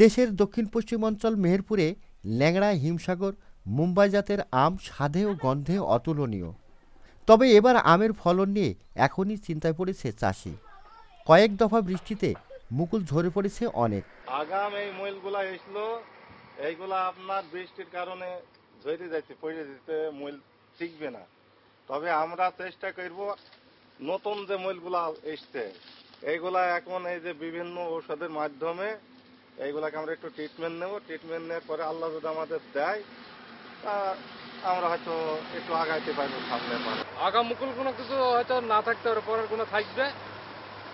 দেশের দক্ষিণ পশ্চিমাঞ্চল মেহেরপুরে ল্যাংড়া, হিমসাগর, মুম্বাই জাতের আম স্বাদে ও গন্ধে অতুলনীয়। তবে এবার আমের ফলন নিয়ে এখনই চিন্তায় পড়েছে চাষি। কয়েক দফা বৃষ্টিতে মুকুল ঝরে পড়েছে অনেক। আগাম এই মইলগুলা এসলো, এইগুলা আপনার বৃষ্টির কারণে ঝরে যাচ্ছে পড়ে যেতে মইল টিকবে না। তবে আমরা চেষ্টা করব নতুন যে মইলগুলা এসছে, এইগুলা এখন এই যে বিভিন্ন ঔষধের মাধ্যমে এইগুলাকে আমরা একটু ট্রিটমেন্ট নেব। ট্রিটমেন্ট নেওয়ার পরে আল্লাহ যদি আমাদের দেয় তা আমরা হয়তো একটু আগাইতে পারব সামনে পারে আগাম মুকুল কোনো কিছু হয়তো না থাকতে পারে পরের কোনো থাকবে।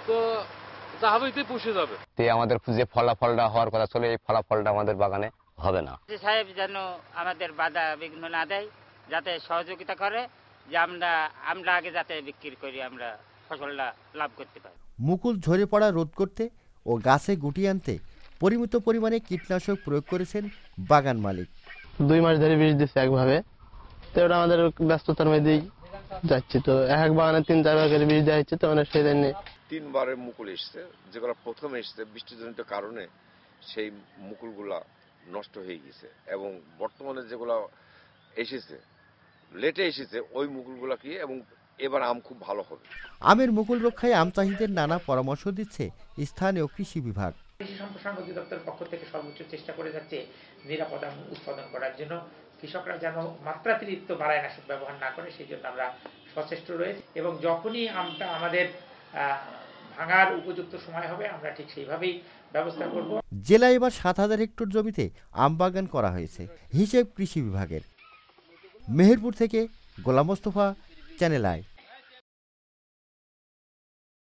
তো এতেই পুষে যাবে। তে আমাদের যে ফলাফলটা হওয়ার কথা ছিল এই ফলাফলটা আমাদের বাগানে হবে না। সাহেব যেন আমাদের বাধা বিঘ্ন না দেয় যাতে সহযোগিতা করে যে আমরা আমরা আগে যাতে বিক্রি করি আমরা ফসলটা লাভ করতে পারি। মুকুল ঝরে পড়া রোধ করতে ও গাছে গুটিয়ে আনতে পরিমিত পরিমাণে কীটনাশক প্রয়োগ করেছেন বাগান মালিক। দুই মাস ধরে বীজ দিচ্ছে একভাবে। তো ওটা আমাদের ব্যস্ততার মধ্যেই যাচ্ছে। তো এক এক বাগানে তিন চারবার করে বীজ দেওয়া হচ্ছে তো মানে সেই জন্য তিনবারের মুকুল এসছে। যেগুলো প্রথম এসছে বৃষ্টিজনিত কারণে সেই মুকুলগুলা নষ্ট হয়ে গেছে। এবং বর্তমানে যেগুলো এসেছে লেটে এসেছে ওই মুকুলগুলা কি এবং এবার আম খুব ভালো হবে। আমের মুকুল রক্ষায় আম চাষিদের নানা পরামর্শ দিচ্ছে স্থানীয় কৃষি বিভাগ। কৃষি সম্প্রসারণ অধিদপ্তরের পক্ষ থেকে সর্বোচ্চ চেষ্টা করে যাচ্ছে নিরাপদ উৎপাদন করার জন্য। কৃষকরা যেন মাত্রাতিরিক্ত বারাইনাশক ব্যবহার না করে, সেই জন্য আমরা সচেষ্ট রয়েছি এবং যখনই আমটা আমাদের ভাঙার উপযুক্ত সময় হবে, আমরা ঠিক সেইভাবেই ব্যবস্থা করব। জেলায় এবার সাত হাজার হেক্টর জমিতে আম বাগান করা হয়েছে, হিসেব কৃষি বিভাগের। মেহেরপুর থেকে গোলাম মোস্তফা, চ্যানেল আই।